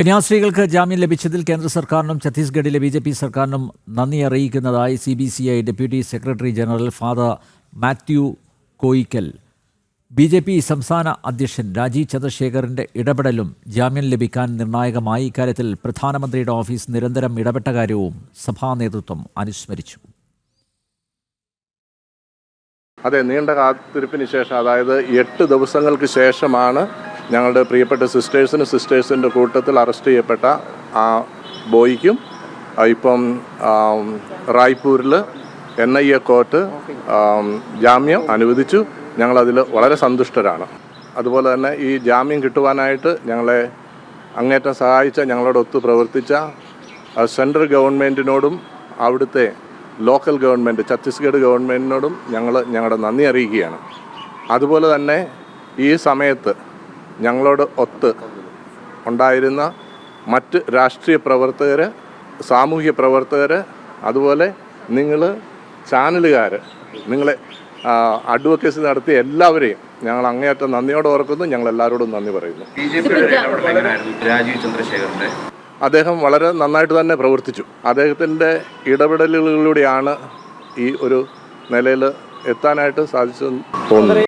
കന്യാസ്ത്രീകൾക്ക് ജാമ്യം ലഭിച്ചതിൽ കേന്ദ്ര സർക്കാരിനും ഛത്തീസ്ഗഡിലെ ബി ജെ പി സർക്കാരിനും നന്ദി അറിയിക്കുന്നതായി C B C I deputy secretary general father Mathew Koickal. B J P സംസ്ഥാന അധ്യക്ഷൻ രാജീവ് ചന്ദ്രശേഖറിന്റെ ഇടപെടലും ജാമ്യം ലഭിക്കാൻ നിർണായകമായി. ഇക്കാര്യത്തിൽ പ്രധാനമന്ത്രിയുടെ ഓഫീസ് നിരന്തരം ഇടപെട്ട കാര്യവും സഭാ നേതൃത്വം അനുസ്മരിച്ചു. അതെ നീണ്ട കാത്തിരിപ്പിന് ശേഷം അതായത് എട്ട് ദിവസങ്ങൾക്ക് ശേഷമാണ് ഞങ്ങളുടെ പ്രിയപ്പെട്ട സിസ്റ്റേഴ്സിന് സിസ്റ്റേഴ്സിന്റെ കൂട്ടത്തിൽ അറസ്റ്റ് ചെയ്യപ്പെട്ട ആ ബോയിക്കും ഇപ്പം റായ്പൂരിൽ എൻ ഐ എ കോർട്ട് ജാമ്യം അനുവദിച്ചു. ഞങ്ങളതിൽ വളരെ സന്തുഷ്ടരാണ്. അതുപോലെ തന്നെ ഈ ജാമ്യം കിട്ടുവാനായിട്ട് ഞങ്ങളെ അങ്ങേറ്റം സഹായിച്ച ഞങ്ങളോട് ഒത്തു പ്രവർത്തിച്ച സെൻട്രൽ ഗവൺമെന്റിനോടും അവിടുത്തെ ലോക്കൽ ഗവൺമെന്റ് ഛത്തീസ്ഗഡ് ഗവൺമെന്റിനോടും ഞങ്ങൾ ഞങ്ങളുടെ നന്ദി അറിയിക്കുകയാണ്. അതുപോലെ തന്നെ ഈ സമയത്ത് ഞങ്ങളോട് ഒത്ത് ഉണ്ടായിരുന്ന മറ്റ് രാഷ്ട്രീയ പ്രവർത്തകർ സാമൂഹ്യ പ്രവർത്തകർ അതുപോലെ നിങ്ങൾ ചാനലുകാർ നിങ്ങളെ അഡ്വക്കേസി നടത്തിയ എല്ലാവരെയും ഞങ്ങൾ അങ്ങേയറ്റം നന്ദിയോടെ ഓർക്കുന്നു. ഞങ്ങൾ എല്ലാവരോടും നന്ദി പറയുന്നു. രാജീവ് ചന്ദ്രശേഖരന്റെ അദ്ദേഹം വളരെ നന്നായിട്ട് തന്നെ പ്രവർത്തിച്ചു. അദ്ദേഹത്തിന്റെ ഇടപെടലുകളിലൂടെയാണ് ഈ ഒരു നിലയിൽ എത്താനായിട്ട് സാധിച്ചതെന്ന് തോന്നുന്നു.